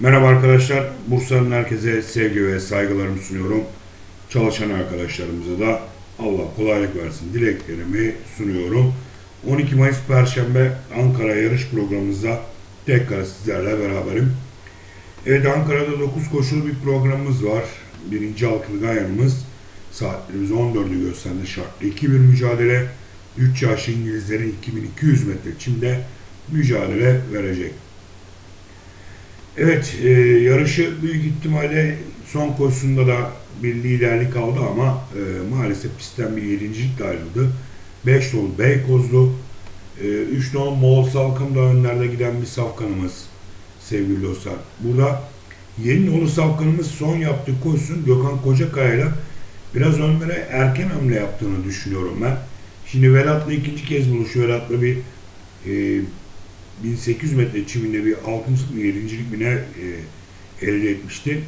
Merhaba arkadaşlar. Bursa'nın herkese sevgi ve saygılarımı sunuyorum. Çalışan arkadaşlarımıza da Allah kolaylık versin dileklerimi sunuyorum. 12 Mayıs Perşembe Ankara yarış programımızda tekrar sizlerle beraberim. Evet Ankara'da 9 koşulu bir programımız var. Birinci altılı gayanımız saatlerimiz 14'ü gösterdi. Şartlı 2 bir mücadele. 3 yaşlı İngilizlerin 2200 metre çimde mücadele verecek. Evet, e, yarışı büyük ihtimalle son koşusunda da bir liderlik aldı ama e, maalesef pistten bir yedincilikle ayrıldı. 5 dolu Beykozlu, 3 nolu Moğol Salkım'da önlerde giden bir safkanımız sevgili dostlar. Burada yeni nolu safkanımız son yaptığı koşusun Gökhan Kocakaya'yla biraz önlere erken hamle yaptığını düşünüyorum ben. Şimdi Velat'la ikinci kez buluşuyor. Velat'la bir e, 1800 metre çiminde bir 6. mı 7. mi ne e, elde etmişti.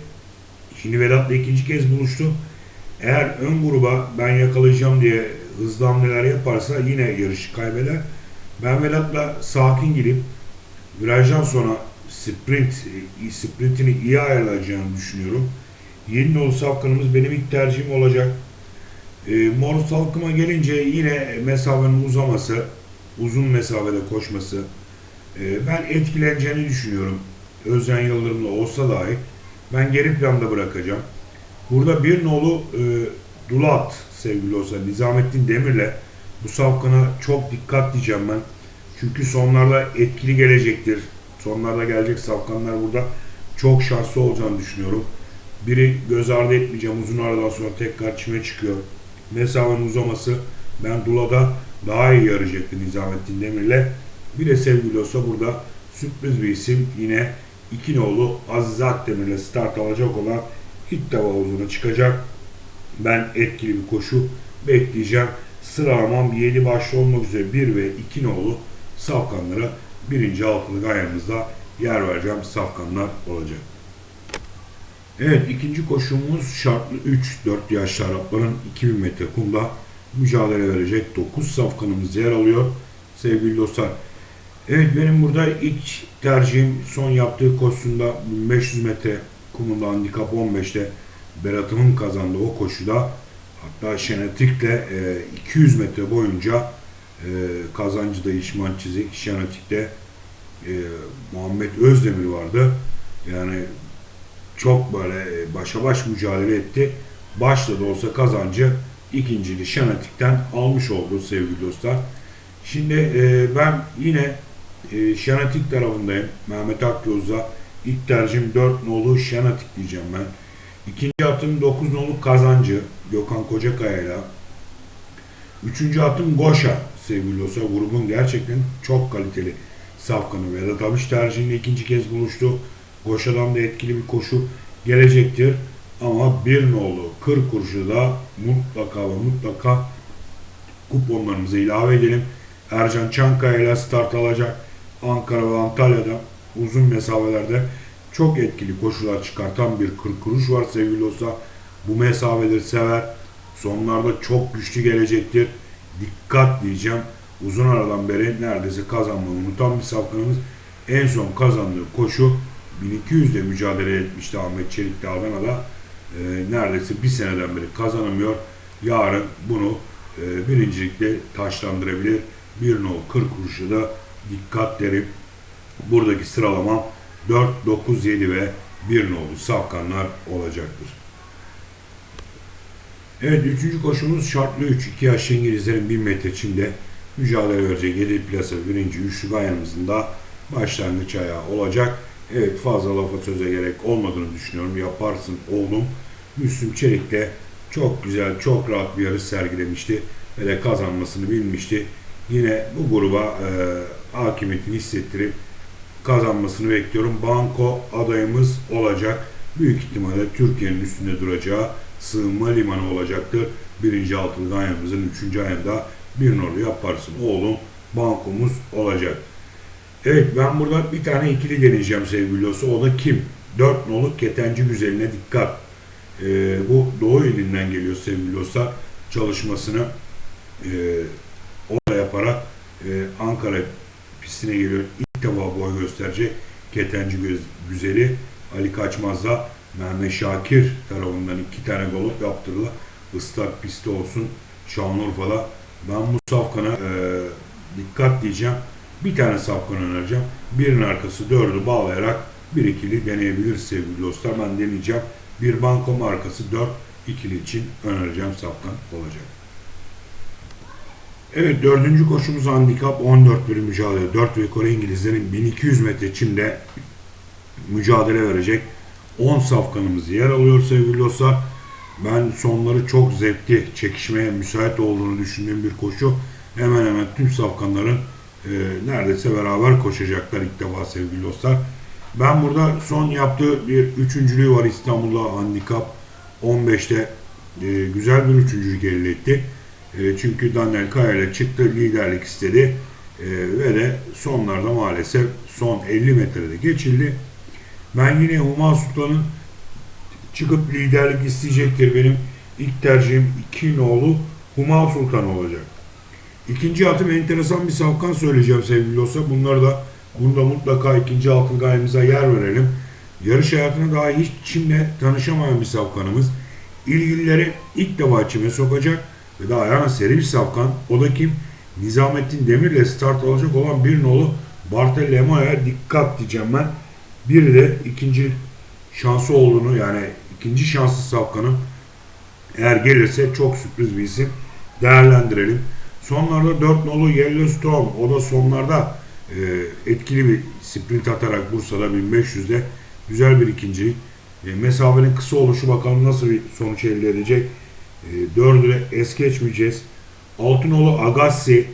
Şimdi Vedat'la ikinci kez buluştu. Eğer ön gruba ben yakalayacağım diye hızlı hamleler yaparsa yine yarışı kaybeder. Ben Vedat'la sakin gidip virajdan sonra sprint e, sprintini iyi ayarlayacağını düşünüyorum. Yeni nolu safkanımız benim ilk tercihim olacak. E, Mor Salkım'a gelince yine mesafenin uzaması, uzun mesafede koşması, ee, Ben etkileneceğini düşünüyorum. Özcan Yıldırım'la olsa dahi ben geri planda bırakacağım. Burada bir nolu e, Dulat sevgili olsa Nizamettin Demir'le bu safkana çok dikkat diyeceğim ben. Çünkü sonlarda etkili gelecektir. Sonlarda gelecek safkanlar burada çok şanslı olacağını düşünüyorum. Biri göz ardı etmeyeceğim. Uzun aradan sonra tekrar çime çıkıyor. Mesafenin uzaması ben Dula'da daha iyi yarayacaktı Nizamettin Demir'le. Bir de sevgili olsa burada sürpriz bir isim yine iki nolu Aziz Akdemir'le start alacak olan İttiba havuzuna çıkacak. Ben etkili bir koşu bekleyeceğim. Sıralamam 7 başlı olmak üzere 1 ve 2 nolu safkanlara birinci altılık ayağımızda yer vereceğim safkanlar olacak. Evet ikinci koşumuz şartlı 3-4 yaşlı Arapların 2000 metre kumda mücadele verecek 9 safkanımız yer alıyor. Sevgili dostlar Evet benim burada ilk tercihim son yaptığı koşusunda 1500 metre kumunda handikap 15'te Berat'ımın kazandığı o koşuda hatta Şenetik'le e, 200 metre boyunca e, kazancı da İşman Çizik, Şenetik'te e, Muhammed Özdemir vardı. Yani çok böyle e, başa baş mücadele etti. Başta da olsa kazancı ikinciliği Şenetik'ten almış oldu sevgili dostlar. Şimdi e, ben yine e, Şenatik tarafındayım. Mehmet Akyoz'da ilk tercihim 4 nolu Şenatik diyeceğim ben. İkinci atım 9 nolu Kazancı Gökhan Kocakaya'yla. Üçüncü atım Goşa sevgili olsa grubun gerçekten çok kaliteli safkanı. Vedat Abiş tercihinde ikinci kez buluştu. Goşa'dan da etkili bir koşu gelecektir. Ama bir nolu 40 kuruşu da mutlaka ve mutlaka kuponlarımıza ilave edelim. Ercan Çankaya ile start alacak. Ankara ve Antalya'da uzun mesafelerde çok etkili koşular çıkartan bir 40 kuruş var sevgili dostlar. Bu mesafeleri sever. Sonlarda çok güçlü gelecektir. Dikkat diyeceğim. Uzun aradan beri neredeyse kazanmayı unutan bir safkanımız. En son kazandığı koşu 1200'de mücadele etmişti Ahmet Çelik de Adana'da. Ee, neredeyse bir seneden beri kazanamıyor. Yarın bunu e, birincilikle taşlandırabilir. Bir nol 40 kuruşu da dikkat derim. Buradaki sıralamam 4, 9, 7 ve 1 nolu safkanlar olacaktır. Evet üçüncü koşumuz şartlı 3. 2 yaşlı İngilizlerin 1000 metre çimde mücadele verecek 7 plasa birinci üçlü bayanımızın da başlangıç ayağı olacak. Evet fazla lafa söze gerek olmadığını düşünüyorum. Yaparsın oğlum. Müslüm Çelik de çok güzel, çok rahat bir yarış sergilemişti. Ve de kazanmasını bilmişti. Yine bu gruba e, hakimiyetini hissettirip kazanmasını bekliyorum. Banko adayımız olacak. Büyük ihtimalle Türkiye'nin üstünde duracağı sığınma limanı olacaktır. Birinci altılı ayağımızın üçüncü ayında bir nolu yaparsın oğlum bankomuz olacak. Evet ben burada bir tane ikili deneyeceğim sevgili dostlar. O da kim? Dört nolu ketenci güzeline dikkat. Ee, bu Doğu ilinden geliyor sevgili dostlar. Çalışmasını e, orada yaparak e, Ankara pistine geliyor. İlk defa boy gösterecek ketenci güzeli. Ali Kaçmaz'da Mehmet Şakir tarafından iki tane gol yaptırılan ıslak pistte olsun Şanlıurfa'da. Ben bu safkana e, dikkat diyeceğim. Bir tane safkan önereceğim. Birinin arkası dördü bağlayarak bir ikili deneyebilir sevgili dostlar. Ben deneyeceğim. Bir banko markası 4 ikili için önereceğim safkan olacak. Evet dördüncü koşumuz handikap 14 bir mücadele. 4 ve Kore İngilizlerin 1200 metre çimde mücadele verecek 10 safkanımız yer alıyor sevgili dostlar. Ben sonları çok zevkli, çekişmeye müsait olduğunu düşündüğüm bir koşu. Hemen hemen tüm safkanların e, neredeyse beraber koşacaklar ilk defa sevgili dostlar. Ben burada son yaptığı bir üçüncülüğü var İstanbul'da handikap 15'te e, güzel bir üçüncülük elde etti. E, çünkü Daniel Kaya çıktı liderlik istedi E, ve de sonlarda maalesef son 50 metrede geçildi. Ben yine Huma Sultan'ın çıkıp liderlik isteyecektir. Benim ilk tercihim 2 nolu Huma Sultan olacak. İkinci atım enteresan bir safkan söyleyeceğim sevgili dostlar. Bunları da bunu da mutlaka ikinci altın gayemize yer verelim. Yarış hayatına daha hiç çimle tanışamayan bir safkanımız. İlgilileri ilk defa çime sokacak ve daha ayağına seri bir safkan. O da kim? Nizamettin Demir'le start alacak olan bir nolu Bartolomeo'ya dikkat diyeceğim ben. Bir de ikinci şansı olduğunu yani ikinci şanslı safkanın eğer gelirse çok sürpriz bir isim değerlendirelim. Sonlarda 4 nolu Yellowstone o da sonlarda e, etkili bir sprint atarak Bursa'da 1500'de güzel bir ikinci. E, mesafenin kısa oluşu bakalım nasıl bir sonuç elde edecek. E, 4'üne es geçmeyeceğiz. 6 nolu Agassi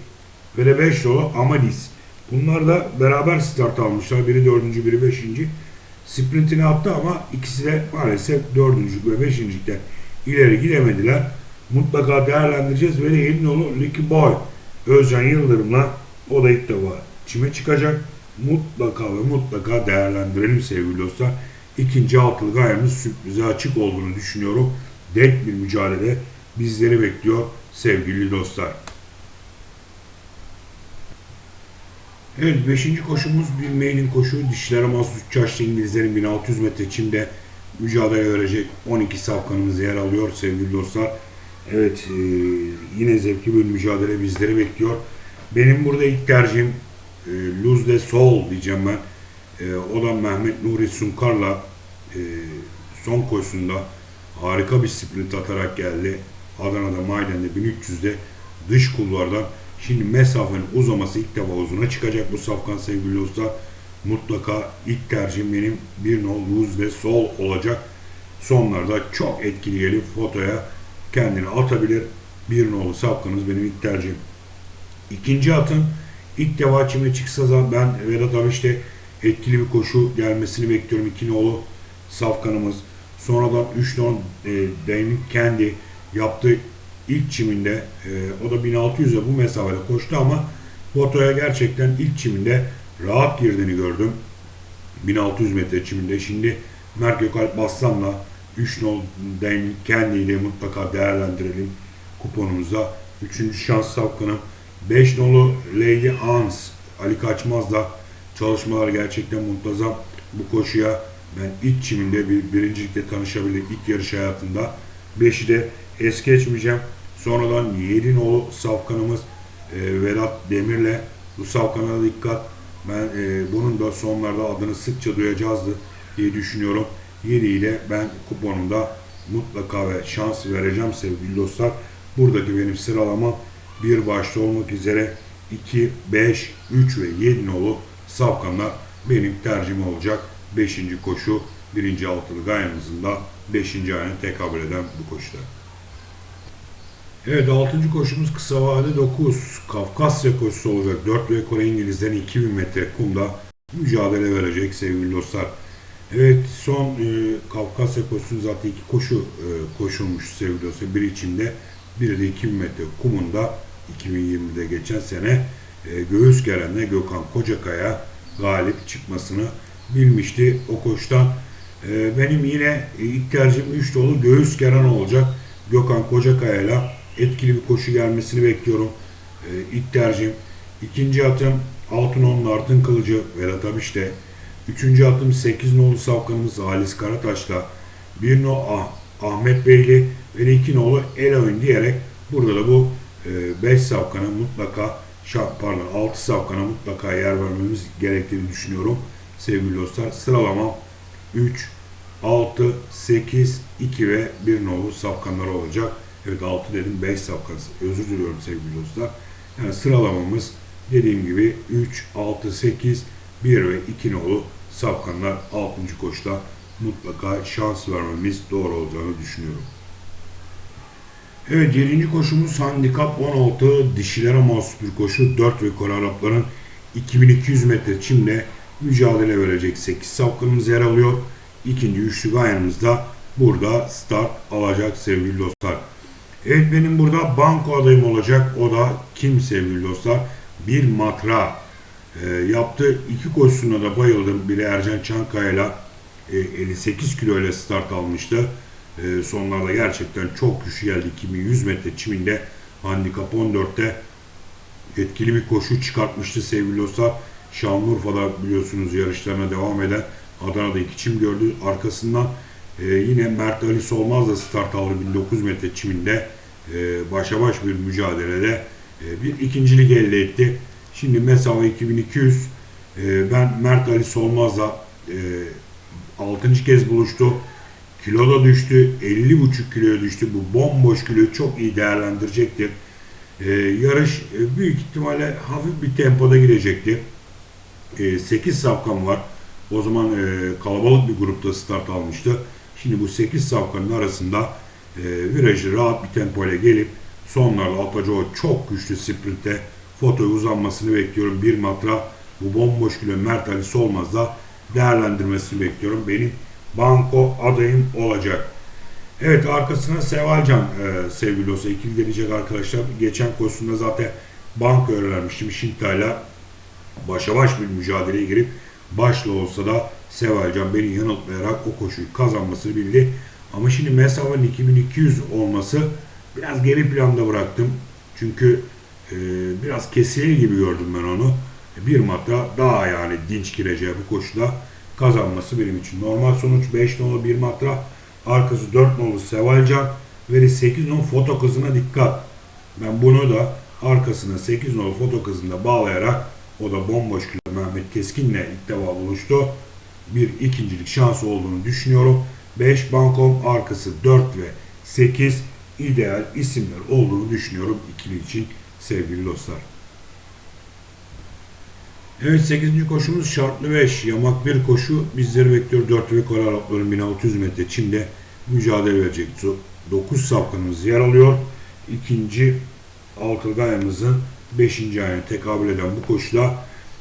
ve de 5 nolu Amadis. Bunlar da beraber start almışlar. Biri 4. biri 5. Sprintini attı ama ikisi de maalesef 4. ve 5. ligden ileri gidemediler. Mutlaka değerlendireceğiz ve de 7 nolu Licky Boy Özcan Yıldırım'la o da ilk defa çime çıkacak. Mutlaka ve mutlaka değerlendirelim sevgili dostlar. İkinci altılı gayemiz sürprize açık olduğunu düşünüyorum. Denk bir mücadele bizleri bekliyor sevgili dostlar. Evet 5. koşumuz bir mailin koşu. Dişlere mahsus 3 yaşlı İngilizlerin 1600 metre çimde mücadele verecek 12 safkanımız yer alıyor sevgili dostlar. Evet e, yine zevkli bir mücadele bizleri bekliyor. Benim burada ilk tercihim e, Luz de Sol diyeceğim ben. E, o da Mehmet Nuri Sunkar'la e, son koşusunda harika bir sprint atarak geldi. Adana'da Mayden'de 1300'de dış kulvardan Şimdi mesafenin uzaması ilk defa uzuna çıkacak bu safkan sevgili dostlar. Mutlaka ilk tercihim benim bir nol luz ve sol olacak. Sonlarda çok etkili gelip fotoya kendini atabilir. Bir nolu safkanız benim ilk tercihim. İkinci atın ilk defa çime çıksa da ben Vedat abi işte etkili bir koşu gelmesini bekliyorum. İki nolu safkanımız. Sonradan 3 non e, Damon kendi yaptığı ilk çiminde e, o da 1600'e bu mesafede koştu ama fotoya gerçekten ilk çiminde rahat girdiğini gördüm. 1600 metre çiminde. Şimdi Mert Gökalp Baslan'la 3 nol Damon Kendi'yi de mutlaka değerlendirelim kuponumuza. 3. şans safkanı 5 nolu Lady Ans Ali Kaçmaz'la çalışmalar gerçekten muntazam. Bu koşuya ben ilk çiminde bir birincilikle tanışabildik ilk yarış hayatında. 5'i de es geçmeyeceğim. Sonradan 7 nolu safkanımız e, Vedat Demir'le bu safkana dikkat. Ben e, bunun da sonlarda adını sıkça duyacağızdı diye düşünüyorum. 7 ile ben kuponumda mutlaka ve şans vereceğim sevgili dostlar. Buradaki benim sıralamam bir başta olmak üzere 2, 5, 3 ve 7 nolu safkanlar benim tercihim olacak. 5. koşu 1. altılı gayemizin da 5. ayına tekabül eden bu koşuda. Evet 6. koşumuz kısa vade 9 Kafkasya koşusu olacak. 4 ve Kore İngilizlerin 2000 metre kumda mücadele verecek sevgili dostlar. Evet son e, Kafkasya koşusu zaten iki koşu e, koşulmuş sevgili dostlar. Biri içinde biri de 2000 metre kumunda 2020'de geçen sene e, göğüs gerenle Gökhan Kocakaya galip çıkmasını bilmişti o koştan. E, benim yine ilk tercihim 3 dolu göğüs geren olacak. Gökhan Kocakaya ile etkili bir koşu gelmesini bekliyorum. E, ilk tercihim. İkinci atım Altın Onun Artın Kılıcı Vedat Abiş'te. Üçüncü atım 8 nolu safkanımız Halis Karataş'la. Bir no Ah- Ahmet Beyli ve iki nolu el oyun diyerek burada da bu 5 safkana mutlaka şa- pardon 6 safkana mutlaka yer vermemiz gerektiğini düşünüyorum sevgili dostlar. Sıralamam 3, 6, 8, 2 ve 1 nolu safkanlar olacak. Evet 6 dedim 5 safkan. Özür diliyorum sevgili dostlar. Yani sıralamamız dediğim gibi 3, 6, 8, 1 ve 2 nolu safkanlar 6. koşuda mutlaka şans vermemiz doğru olacağını düşünüyorum. Evet 7. koşumuz handikap 16 dişilere mahsus bir koşu 4 ve Kore Arapların 2200 metre çimle mücadele verecek 8 safkanımız yer alıyor. İkinci üçlü gayanımızda burada start alacak sevgili dostlar. Evet benim burada banko adayım olacak. O da kim sevgili dostlar? Bir matra. E, yaptığı iki koşusuna da bayıldım. Biri Ercan Çankaya'yla e, 58 kilo ile start almıştı. E, sonlarda gerçekten çok güçlü geldi. 2100 metre çiminde handikap 14'te etkili bir koşu çıkartmıştı sevgili dostlar. Şanlıurfa'da biliyorsunuz yarışlarına devam eden Adana'da iki çim gördü. Arkasından e, yine Mert Ali Solmaz da start aldı 1900 metre çiminde. E, başa baş bir mücadelede e, bir ikincilik elde etti. Şimdi mesafe 2200. E, ben Mert Ali Solmaz'la e, 6. kez buluştu. Kilo da düştü. 50,5 kiloya düştü. Bu bomboş kiloyu çok iyi değerlendirecektir. E, yarış e, büyük ihtimalle hafif bir tempoda gidecekti. E, 8 safkan var. O zaman e, kalabalık bir grupta start almıştı. Şimdi bu 8 safkanın arasında e, virajı rahat bir tempo ile gelip sonlarda atacağı çok güçlü sprinte fotoya uzanmasını bekliyorum. Bir matra bu bomboş kilo Mert Ali Solmaz'da değerlendirmesini bekliyorum. Benim banko adayım olacak. Evet arkasına Sevalcan e, sevgili dostlar ikili gelecek arkadaşlar. Geçen koşusunda zaten banko öğrenmiştim. Şintay'la başa baş bir mücadeleye girip başla olsa da Sevalcan beni yanıltmayarak o koşuyu kazanmasını bildi. Ama şimdi mesafenin 2200 olması biraz geri planda bıraktım. Çünkü e, biraz kesilir gibi gördüm ben onu. Bir matra daha yani dinç gireceği bu koşuda kazanması benim için. Normal sonuç 5 nolu bir matra. Arkası 4 nolu Sevalcan ve 8 nolu foto kızına dikkat. Ben bunu da arkasına 8 nolu foto kızında bağlayarak o da bomboş kilo Mehmet Keskin'le ilk defa buluştu. Bir ikincilik şansı olduğunu düşünüyorum. 5 bankom arkası 4 ve 8 ideal isimler olduğunu düşünüyorum ikili için sevgili dostlar. Evet 8. koşumuz şartlı 5. Yamak bir koşu bizleri bekliyor. 4 ve Kore Arapların 1600 metre çimde mücadele verecek. 9 safkanımız yer alıyor. İkinci altılı ayımızın 5. ayına tekabül eden bu koşuda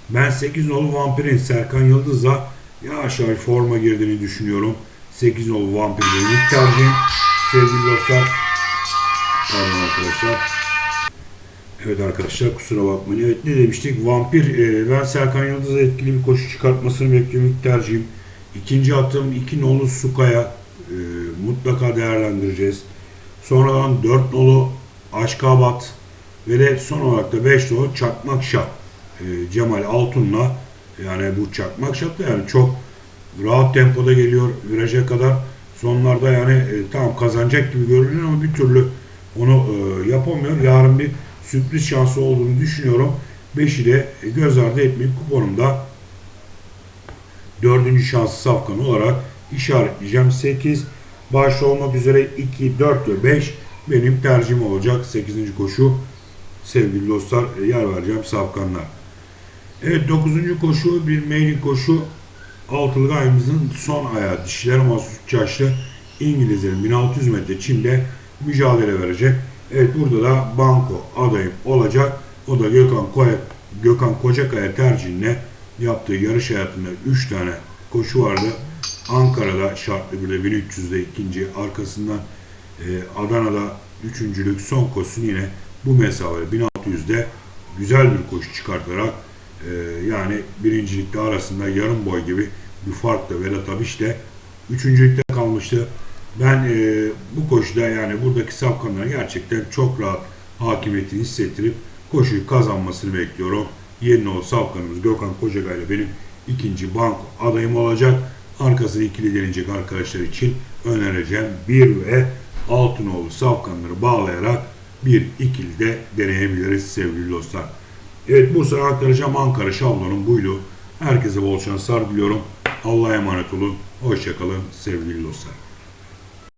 ben 8 nolu Vampir'in Serkan Yıldız'la yavaş yavaş forma girdiğini düşünüyorum. 8 nolu Vampir benim ilk tercihim. Sevgili dostlar. Pardon arkadaşlar. Evet arkadaşlar kusura bakmayın. Evet ne demiştik? Vampir e, ben Serkan Yıldız'a etkili bir koşu çıkartmasını bekliyorum ilk tercihim. İkinci atım 2 nolu Sukaya e, mutlaka değerlendireceğiz. Sonradan 4 nolu Aşkabat ve de son olarak da 5 nolu Çakmak Şah. E, Cemal Altun'la yani bu Çakmak Şah da yani çok rahat tempoda geliyor viraja kadar. Sonlarda yani e, tamam kazanacak gibi görünüyor ama bir türlü onu e, yapamıyor. Yarın bir sürpriz şansı olduğunu düşünüyorum. 5'i de göz ardı etmeyip kuponumda dördüncü şansı safkan olarak işaretleyeceğim. 8 başta olmak üzere 2, 4 ve 5 benim tercihim olacak. 8. koşu sevgili dostlar yer vereceğim safkanlar. Evet 9. koşu bir meylik koşu altılı ayımızın son ayağı dişiler mahsus yaşlı İngilizlerin 1600 metre çimde mücadele verecek. Evet burada da banko adayım olacak. O da Gökhan Koya, Gökhan Kocakaya tercihine yaptığı yarış hayatında 3 tane koşu vardı. Ankara'da şartlı bile 1300'de ikinci arkasından e, Adana'da üçüncülük son koşusunu yine bu mesafede 1600'de güzel bir koşu çıkartarak e, yani birincilikte arasında yarım boy gibi bir farkla Vedat Abiş de üçüncülükte kalmıştı. Ben e, bu koşuda yani buradaki safkanlara gerçekten çok rahat hakimiyetini hissettirip koşuyu kazanmasını bekliyorum. Yeni o safkanımız Gökhan Kocagay ile benim ikinci banko adayım olacak. Arkası ikili denilecek arkadaşlar için önereceğim 1 ve Altınoğlu safkanları bağlayarak bir ikili de deneyebiliriz sevgili dostlar. Evet Bursa'ya aktaracağım Ankara şablonum buydu. Herkese bol şanslar diliyorum. Allah'a emanet olun. Hoşçakalın sevgili dostlar.